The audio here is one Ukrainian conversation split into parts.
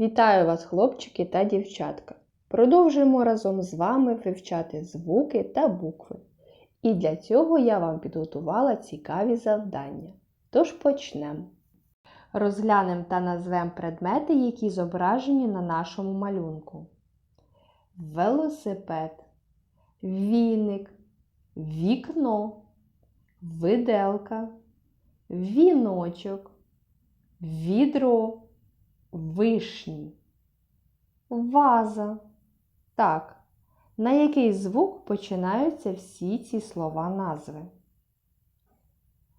Вітаю вас, хлопчики та дівчатка! Продовжуємо разом з вами вивчати звуки та букви. І для цього я вам підготувала цікаві завдання. Тож почнемо. Розглянемо та назвемо предмети, які зображені на нашому малюнку. Велосипед, віник, вікно, виделка, віночок, відро, вишні, ваза. Так, на який звук починаються всі ці слова назви?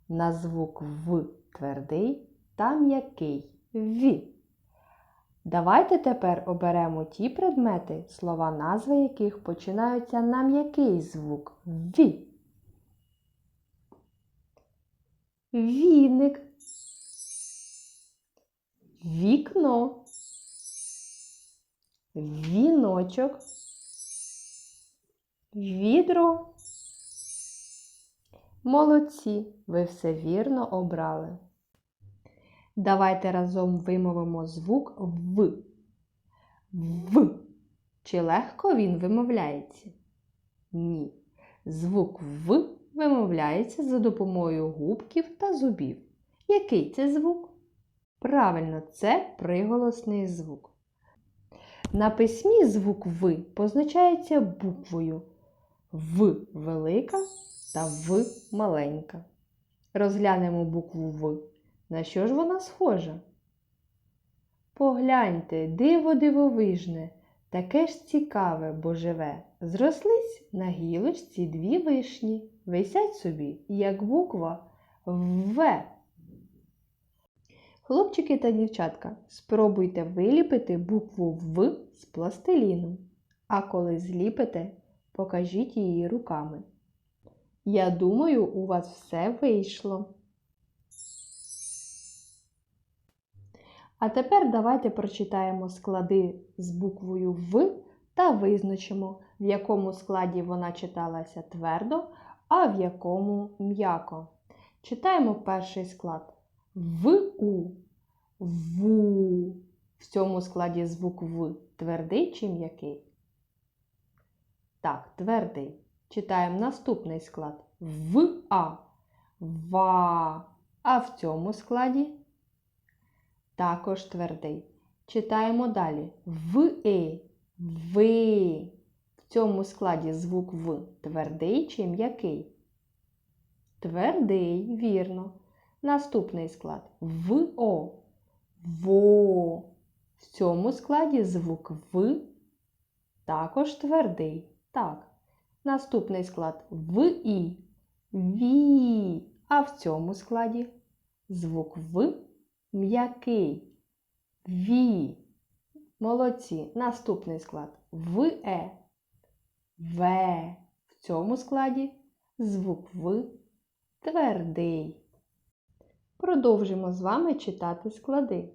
На звук В твердий та м'який В. Давайте тепер оберемо ті предмети, слова назви яких починаються на м'який звук В. Віник, вікно, віночок, відро. Молодці, ви все вірно обрали. Давайте разом вимовимо звук В. В. Чи легко він вимовляється? Ні. Звук В вимовляється за допомогою губків та зубів. Який це звук? Правильно, це приголосний звук. На письмі звук В позначається буквою В велика та В маленька. Розглянемо букву В. На що ж вона схожа? Погляньте, диво дивовижне, таке ж цікаве, бо живе. Зрослись на гілочці дві вишні, висять собі, як буква В. Хлопчики та дівчатка, спробуйте виліпити букву В з пластиліну. А коли зліпите, покажіть її руками. Я думаю, у вас все вийшло. А тепер давайте прочитаємо склади з буквою В та визначимо, в якому складі вона читалася твердо, а в якому м'яко. Читаємо перший склад. ВУ. Ву. В цьому складі звук В твердий чи м'який? Так, твердий. Читаємо наступний склад. ВА. Ва. А в цьому складі також твердий. Читаємо далі. В-е. Ви. В цьому складі звук В твердий чи м'який? Твердий, вірно. Наступний склад ВО. Во. В цьому складі звук В також твердий. Так. Наступний склад ВІ. Ві. А в цьому складі звук В м'який. Ві. Молодці. Наступний склад ВЕ. В. В цьому складі звук В твердий. Продовжимо з вами читати склади.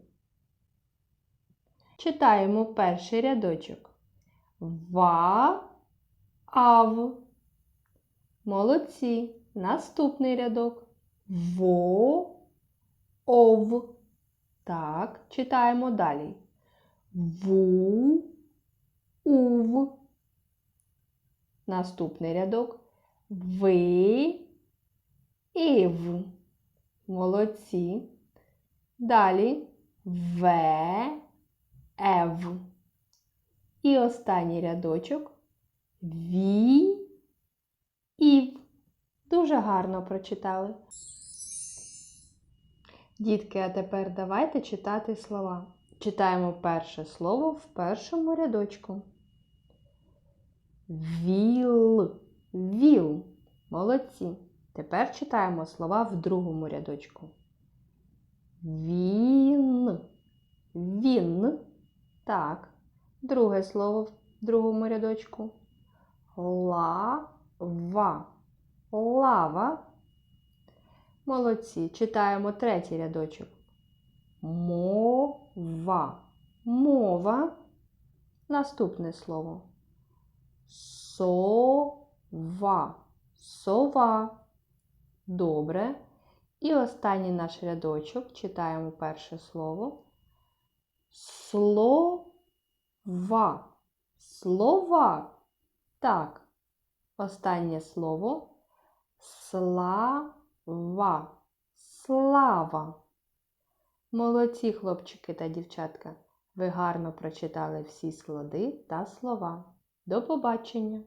Читаємо перший рядочок. Ва, ав. Молодці. Наступний рядок. Во, ов. Так, читаємо далі. Ву, ув. Наступний рядок. Ви, ів. Молодці. Далі В, Ев. І останній рядочок Ві, Ів. Дуже гарно прочитали. Дітки, а тепер давайте читати слова. Читаємо перше слово в першому рядочку. Віл. Віл. Молодці. Тепер читаємо слова в другому рядочку. Він. Він. Так. Друге слово в другому рядочку. Лава. Лава. Молодці. Читаємо третій рядочок. Мова. Мова. Наступне слово. Сова. Сова. Добре. І останній наш рядочок читаємо перше слово. Слова. Слова. Так. Останнє слово слава. Слава. Молодці, хлопчики та дівчатка. Ви гарно прочитали всі склади та слова. До побачення!